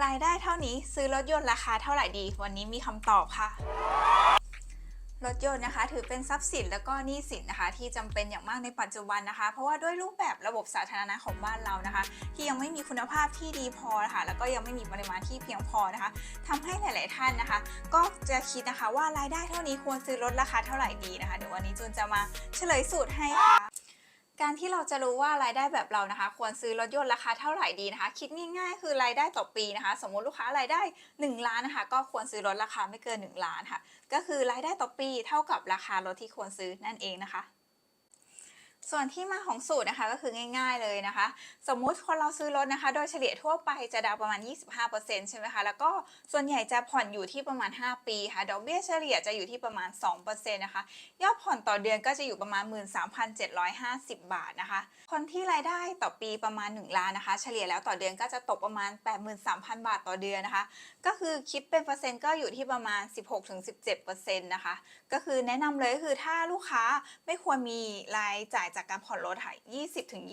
รายได้เท่านี้ซื้อรถยนต์ราคาเท่าไหร่ดี วันนี้มีคำตอบค่ะ รถยนต์นะคะ ถือเป็นทรัพย์สินแล้วก็หนี้สินนะคะ ที่จำเป็นอย่างมากในปัจจุบันนะคะ เพราะว่าด้วยรูปแบบระบบสาธารณะของบ้านเรานะคะ ที่ยังไม่มีคุณภาพที่ดีพอนะคะแล้วก็ยังไม่มีปริมาณที่เพียงพอนะคะทำให้หลาย ๆ ท่านนะคะ ก็จะคิดนะคะว่ารายได้เท่านี้ควรซื้อรถราคาเท่าไหร่ดีนะคะเดี๋ยววันนี้จูนจะมาเฉลยสูตรให้ค่ะ การที่เราจะรู้ว่ารายได้แบบเรานะคะ ควรซื้อรถยนต์ราคาเท่าไหร่ดีนะคะ คิดง่ายๆ คือรายได้ต่อปีนะคะ สมมติลูกค้ารายได้ 1 ล้านนะคะ ก็ควรซื้อรถราคาไม่เกิน 1 ล้านค่ะ ก็คือรายได้ต่อปีเท่ากับราคารถที่ควรซื้อนั่นเองนะคะ ส่วนที่มาของสูตรนะคะก็คือง่ายๆเลยนะคะ สมมุติคนเราซื้อรถนะคะ โดยเฉลี่ยทั่วไปจะดาวประมาณ 25%ใช่ไหมคะแล้วก็ส่วนใหญ่จะผ่อนอยู่ที่ประมาณ 5 ปีค่ะดอกเบี้ยเฉลี่ยจะอยู่ที่ประมาณ2%นะคะยอดผ่อนต่อเดือนก็จะอยู่ประมาณ 13,750 บาทนะคะ คนที่รายได้ต่อปีประมาณ 1 ล้านนะคะ เฉลี่ยแล้วต่อเดือนก็จะตกประมาณ 83,000 บาทต่อเดือนนะคะ ก็คือคิดเป็นเปอร์เซ็นต์ก็อยู่ที่ประมาณ 16-17%นะคะก็คือแนะนำเลยก็คือถ้าลูกค้าไม่ควรมีรายจ่ายจากการผ่อนรถค่ะ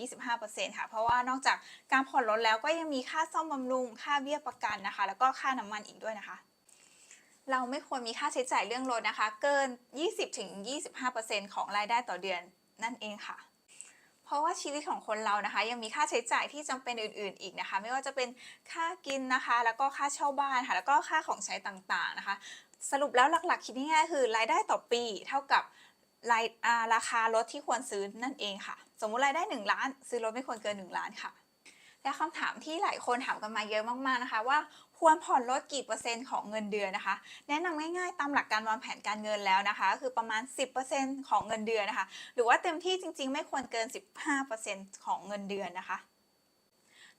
20-25%ค่ะ เพราะว่านอกจากการผ่อนรถแล้วก็ยังมีค่าซ่อมบำรุง ค่าเบี้ยประกันนะคะ แล้วก็ค่าน้ำมันอีกด้วยนะคะ เราไม่ควรมีค่าใช้จ่ายเรื่องรถนะคะ เกิน 20-25%ของรายได้ต่อเดือนนั่นเองค่ะเพราะว่าชีวิตของคนเรานะคะ ยังมีค่าใช้จ่ายที่จำเป็นอื่น ๆ อีกนะคะ ไม่ว่าจะเป็นค่ากินนะคะ แล้วก็ค่าเช่าบ้านค่ะ แล้วก็ค่าของใช้ต่างๆนะคะ สรุปแล้วหลักๆคิดง่ายๆคือรายได้ต่อปีเท่ากับ รายอ่าราคารถที่ควรซื้อนั่นเองค่ะ สมมุติรายได้ 1 ล้าน ซื้อรถไม่ควรเกิน 1 ล้านค่ะ และคำถามที่หลายคนถามกันมาเยอะมากๆนะคะ ว่าควรผ่อนรถกี่เปอร์เซ็นต์ของเงินเดือนนะคะ แนะนำง่ายๆตามหลักการวางแผนการเงินแล้วนะคะก็คือประมาณ 10%ของเงินเดือนนะคะ หรือว่าเต็มที่จริงๆ ไม่ควรเกิน 15%ของเงินเดือนนะคะ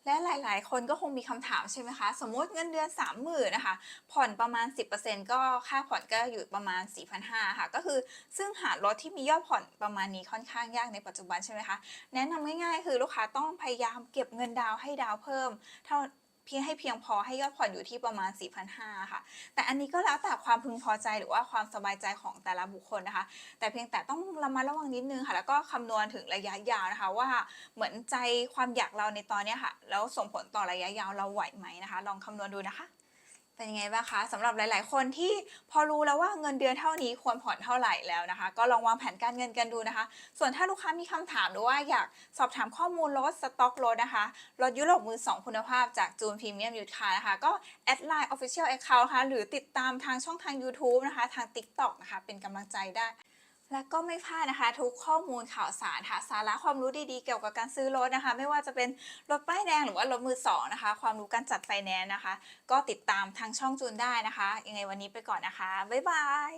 และหลาย ๆ คนก็คงมีคำถามใช่ไหมคะ สมมติเงินเดือน 30,000นะคะ ผ่อนประมาณ 10%ก็ค่าผ่อนก็อยู่ประมาณ 4,500ค่ะ ก็คือซึ่งหารถที่มียอดผ่อนประมาณนี้ค่อนข้างยากในปัจจุบันใช่ไหมคะ แนะนำง่าย ๆ คือลูกค้าต้องพยายามเก็บเงินดาวให้ดาวเพิ่ม เท่า พียงให้เพียงพอให้ยอดผ่อนอยู่ที่ประมาณ 4,500 ค่ะ แต่อันนี้ก็แล้วแต่ความพึงพอใจหรือว่าความสบายใจของแต่ละบุคคลนะคะ แต่เพียงแต่ต้องระมัดระวังนิดนึงค่ะ แล้วก็คำนวณถึงระยะยาวนะคะ ว่าเหมือนใจความอยากเราในตอนนี้ค่ะ แล้วส่งผลต่อระยะยาวเราไหวไหมนะคะ ลองคำนวณดูนะคะ เป็นยังไงบ้างคะสำหรับหลาย ๆ คนที่พอรู้แล้วว่าเงินเดือนเท่านี้ควรผ่อนเท่าไหร่แล้วนะคะ ก็ลองวางแผนการเงินกันดูนะคะ ส่วนถ้าลูกค้ามีคำถามหรือว่าอยากสอบถามข้อมูลรถสต็อกรถนะคะรถยุโรปมือ 2 คุณภาพจากจูนพรีเมียมยูทานะคะ ก็แอดไลน์ออฟฟิเชียลแอคเคาท์ค่ะหรือติดตามทางช่องทาง YouTube นะคะ ทาง TikTok นะคะ เป็นกำลังใจได้ และก็ไม่พลาดนะคะ ทุกข้อมูลข่าวสารค่ะสาระความรู้ดีๆเกี่ยวกับการซื้อรถนะคะ ไม่ว่าจะเป็นรถป้ายแดงหรือว่ารถมือสองนะคะ ความรู้การจัดไฟแนนซ์นะคะ ก็ติดตามทางช่องจูนได้นะคะยังไงวันนี้ไปก่อนนะคะ บ๊ายบาย